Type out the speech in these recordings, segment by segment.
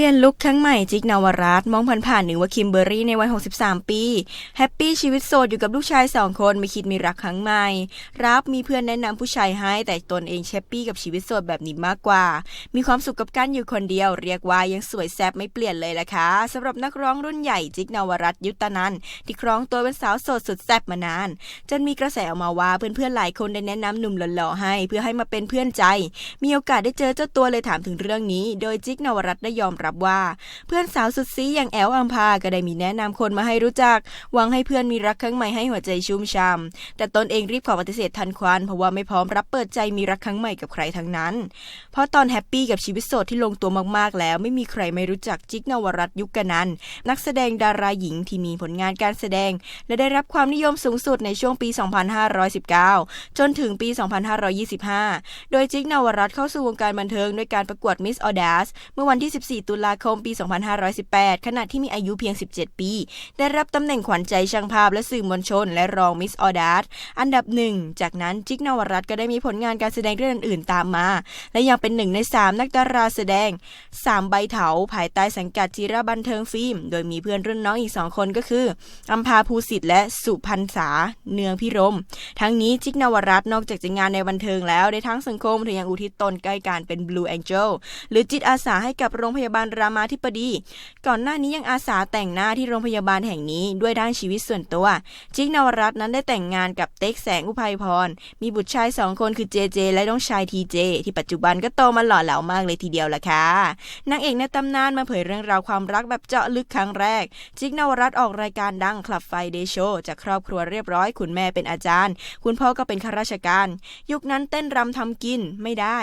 เลี่ยนลุคครั้งใหม่จิกนาวรัตมองผ่านๆหนึ่งว่าคิมเบอรี่ในวัย 63 ปี แฮปปี้ชีวิตโสดอยู่กับลูกชายสองคนไม่คิดมีรักครั้งใหม่ รับมีเพื่อนแนะนำผู้ชายให้ แต่ตนเองแฮปปี้กับชีวิตโสดแบบนี้มากกว่า มีความสุขกับการอยู่คนเดียว เรียกว่ายังสวยแซ่บไม่เปลี่ยนเลยล่ะค่ะสำหรับนักร้องรุ่นใหญ่จิกนาวรัตยุตนันที่ครองตัวเป็นสาวโสดสุดแซ่บมานาน จนมีกระแสออกมาว่าเพื่อนๆหลายคนได้แนะนำหนุ่มหล่อๆให้ เพื่อให้มาเป็นเพื่อนใจ มีโอกาสได้เจอเจ้าตัวเลยถามถึงเรื่องนี้ โดยจิกนวรัตได้ยอมรับว่า เพื่อนสาวสุดซีอย่างแอลอัมพาก็ได้มีแนะนำคนมาให้รู้จักหวังให้เพื่อนมีรักครั้งใหม่ให้หัวใจชุ่มช่ำแต่ตนเองรีบขอปฏิเสธทันควันเพราะว่าไม่พร้อมรับเปิดใจมีรักครั้งใหม่กับใครทั้งนั้น เพราะตอนแฮปปี้กับชีวิตโสดที่ลงตัวมากๆ แล้วไม่มีใครไม่รู้จักจิกนวรัตยุคกนันนักแสดงดาราหญิงที่มีผลงานการแสดง และได้รับความนิยมสูงสุดในช่วงปี 2519 จนถึงปี 2525 โดยจิกนวรัตเข้าสู่วงการบันเทิงด้วยการประกวด Miss Audace เมื่อวันที่ 14 ตุลาคมปี 2518 ขณะที่มีอายุเพียง 17 ปี ได้รับตำแหน่งขวัญใจช่างภาพและสื่อมวลชน และรอง Miss Audace อันดับหนึ่ง จากนั้นจิกนวรัตก็ได้มีผลงานการแสดงเรื่องอื่นๆตามมา และยังเป็นหนึ่งใน 3 นักดาราแสดง 3 ใบเถาภายใต้สังกัดจิระบันเทิงฟิล์ม โดยมีเพื่อนรุ่นน้องอีก 2 คนก็คืออัมพาภูสิทธิ์และสุพันษาเนืองพิรม ทั้งนี้จิกนวรัตน์นอกจากจะงานในบันเทิงแล้วได้ทั้งสังคมเธอยังอุทิศตนใกล้การเป็น Blue Angel หรือจิตอาสาให้กับโรงพยาบาลรามาธิบดี ก่อนหน้านี้ยังอาสาแต่งหน้าที่โรงพยาบาลแห่งนี้ด้วยด้านชีวิตส่วนตัว จิกนวรัตน์นั้นได้แต่งงานกับเต็กแสงอุภัยพร มีบุตรชายสองคนคือเจเจ และน้องชายทีเจ ที่ปัจจุบันก็โตมาหล่อเหลามากเลยทีเดียวล่ะค่ะนางเอกในตำนานมาเผยเรื่องราวความรักแบบเจาะลึกครั้งแรก จิกนวรัตน์ออกรายการดังคลับไฟเดโชจากครอบครัวเรียบร้อย คุณแม่เป็นอาจารย์ คุณพ่อก็เป็นข้าราชการ ยุคนั้นเต้นรำทำกินไม่ได้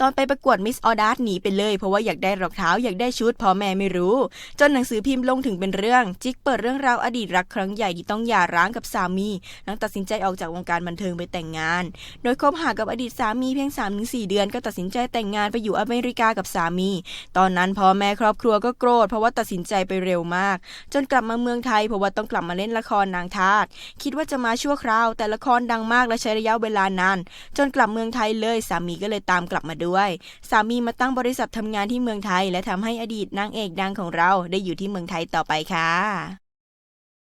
ตอนไปประกวดมิสออดัสหนีไปเลย เพราะว่าอยากได้รองเท้าอยากได้ชุดพ่อแม่ไม่รู้ จนหนังสือพิมพ์ลงถึงเป็นเรื่อง จิกเปิดเรื่องราวอดีตรักครั้งใหญ่ที่ต้องหย่าร้างกับสามีหลังตัดสินใจออกจากวงการบันเทิงไปแต่งงาน โดยคบหากับอดีตสามีเพียง 3-4 เดือนก็ตัดสินใจแต่งงานไปอยู่อเมริกากับสามี ตอนนั้นพ่อแม่ครอบครัวก็โกรธเพราะว่าตัดสินใจไปเร็วมาก จนกลับมาเมืองไทยเพราะว่าต้องกลับมาเล่นละครนางทาสคิดว่าจะมาชั่วคราว แต่ละครดังมากและใช้ระยะเวลานาน จนกลับเมืองไทยเลยสามีก็เลยตามกลับมาด้วย สามีมาตั้งบริษัททำงานที่เมืองไทย และทำให้อดีตนางเอกดังของเราได้อยู่ที่เมืองไทยต่อไปค่ะ